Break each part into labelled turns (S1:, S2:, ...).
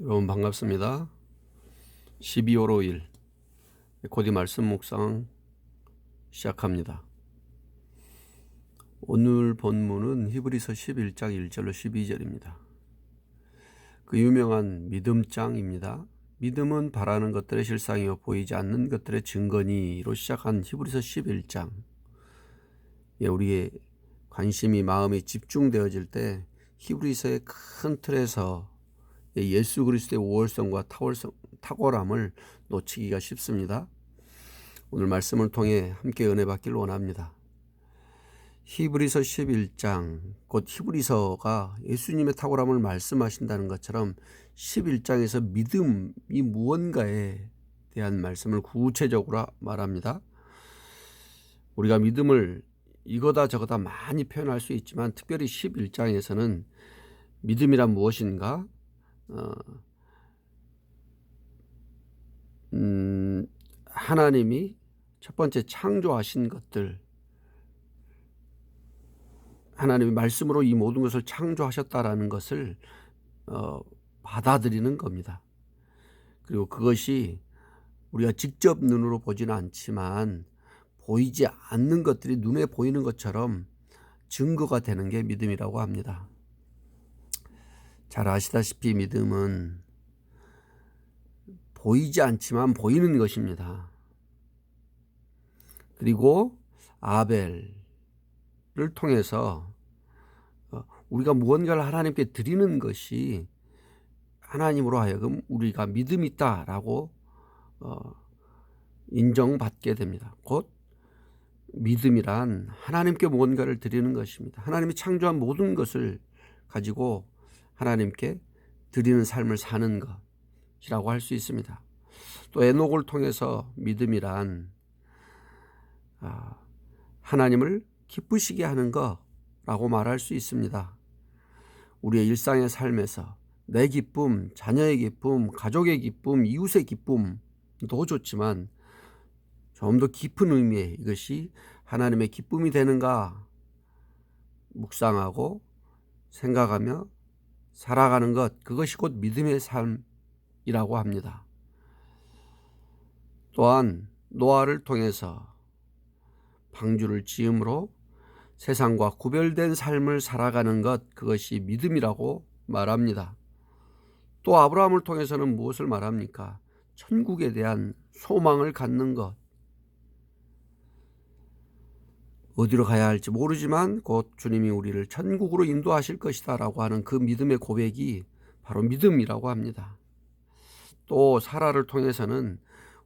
S1: 여러분 반갑습니다. 12월 5일 고디 말씀 묵상 시작합니다. 오늘 본문은 히브리서 11장 1절로 12절입니다. 그 유명한 믿음장입니다. 믿음은 바라는 것들의 실상이요 보이지 않는 것들의 증거니로 시작한 히브리서 11장. 예, 우리의 관심이 마음이 집중되어질 때 히브리서의 큰 틀에서 예수 그리스도의 우월성과 탁월성, 탁월함을 놓치기가 쉽습니다. 오늘 말씀을 통해 함께 은혜 받기를 원합니다. 히브리서 11장 곧 히브리서가 예수님의 탁월함을 말씀하신다는 것처럼 11장에서 믿음이 무언가에 대한 말씀을 구체적으로 말합니다. 우리가 믿음을 이거다 저거다 많이 표현할 수 있지만 특별히 11장에서는 믿음이란 무엇인가? 어, 음, 하나님이 첫 번째 창조하신 것들 하나님이 말씀으로 이 모든 것을 창조하셨다라는 것을 어, 받아들이는 겁니다. 그리고 그것이 우리가 직접 눈으로 보지는 않지만 보이지 않는 것들이 눈에 보이는 것처럼 증거가 되는 게 믿음이라고 합니다. 잘 아시다시피 믿음은 보이지 않지만 보이는 것입니다. 그리고 아벨을 통해서 어, 우리가 무언가를 하나님께 드리는 것이 하나님으로 하여금 우리가 믿음 있다라고 어, 인정받게 됩니다. 곧 믿음이란 하나님께 무언가를 드리는 것입니다. 하나님이 창조한 모든 것을 가지고 하나님께 드리는 삶을 사는 것이라고 할 수 있습니다. 또 에녹을 통해서 믿음이란 아, 하나님을 기쁘시게 하는 것라고 말할 수 있습니다. 우리의 일상의 삶에서 내 기쁨, 자녀의 기쁨, 가족의 기쁨, 이웃의 기쁨도 좋지만 좀 더 깊은 의미의 이것이 하나님의 기쁨이 되는가 묵상하고 생각하며 살아가는 것, 그것이 곧 믿음의 삶이라고 합니다. 또한 노아를 통해서 방주를 지음으로 세상과 구별된 삶을 살아가는 것, 그것이 믿음이라고 말합니다. 또 아브라함을 통해서는 무엇을 말합니까? 천국에 대한 소망을 갖는 것. 어디로 가야 할지 모르지만 곧 주님이 우리를 천국으로 인도하실 것이다 라고 하는 그 믿음의 고백이 바로 믿음이라고 합니다. 또 사라를 통해서는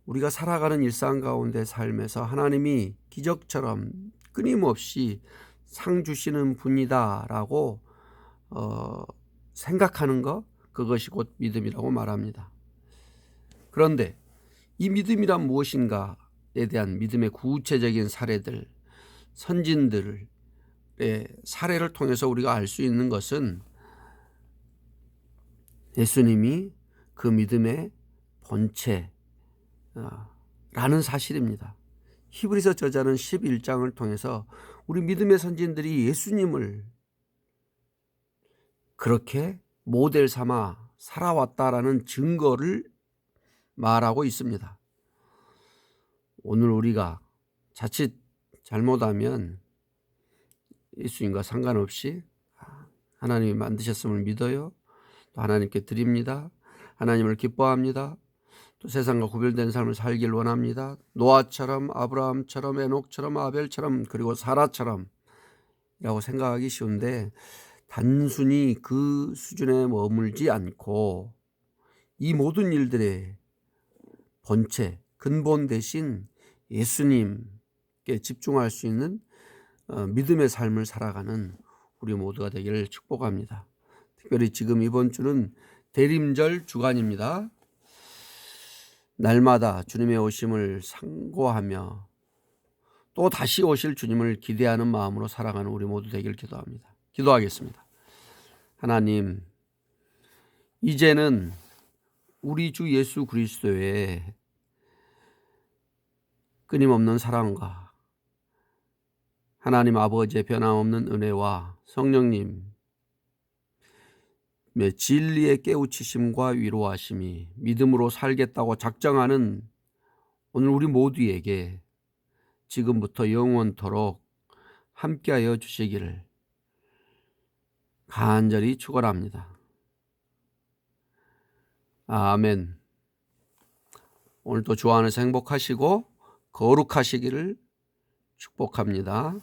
S1: 우리가 살아가는 일상 가운데 삶에서 하나님이 기적처럼 끊임없이 상 주시는 분이다라고 어, 생각하는 것 그것이 곧 믿음이라고 말합니다. 그런데 이 믿음이란 무엇인가에 대한 믿음의 구체적인 사례들 선진들의 사례를 통해서 우리가 알 수 있는 것은 예수님이 그 믿음의 본체라는 사실입니다. 히브리서 저자는 11장을 통해서 우리 믿음의 선진들이 예수님을 그렇게 모델 삼아 살아왔다라는 증거를 말하고 있습니다. 오늘 우리가 자칫 잘못하면 예수님과 상관없이 하나님이 만드셨음을 믿어요. 또 하나님께 드립니다. 하나님을 기뻐합니다. 또 세상과 구별된 삶을 살길 원합니다. 노아처럼 아브라함처럼 에녹처럼 아벨처럼 그리고 사라처럼 라고 생각하기 쉬운데 단순히 그 수준에 머물지 않고 이 모든 일들의 본체, 근본 대신 예수님 께 집중할 수 있는 어, 믿음의 삶을 살아가는 우리 모두가 되기를 축복합니다. 특별히 지금 이번 주는 대림절 주간입니다. 날마다 주님의 오심을 상고하며 또 다시 오실 주님을 기대하는 마음으로 살아가는 우리 모두 되기를 기도합니다. 기도하겠습니다. 하나님, 이제는 우리 주 예수 그리스도의 끊임없는 사랑과 하나님 아버지의 변함없는 은혜와 성령님 매 진리의 깨우치심과 위로하심이 믿음으로 살겠다고 작정하는 오늘 우리 모두에게 지금부터 영원토록 함께하여 주시기를 간절히 축원합니다. 아멘. 오늘도 주 안에서 행복하시고 거룩하시기를 축복합니다.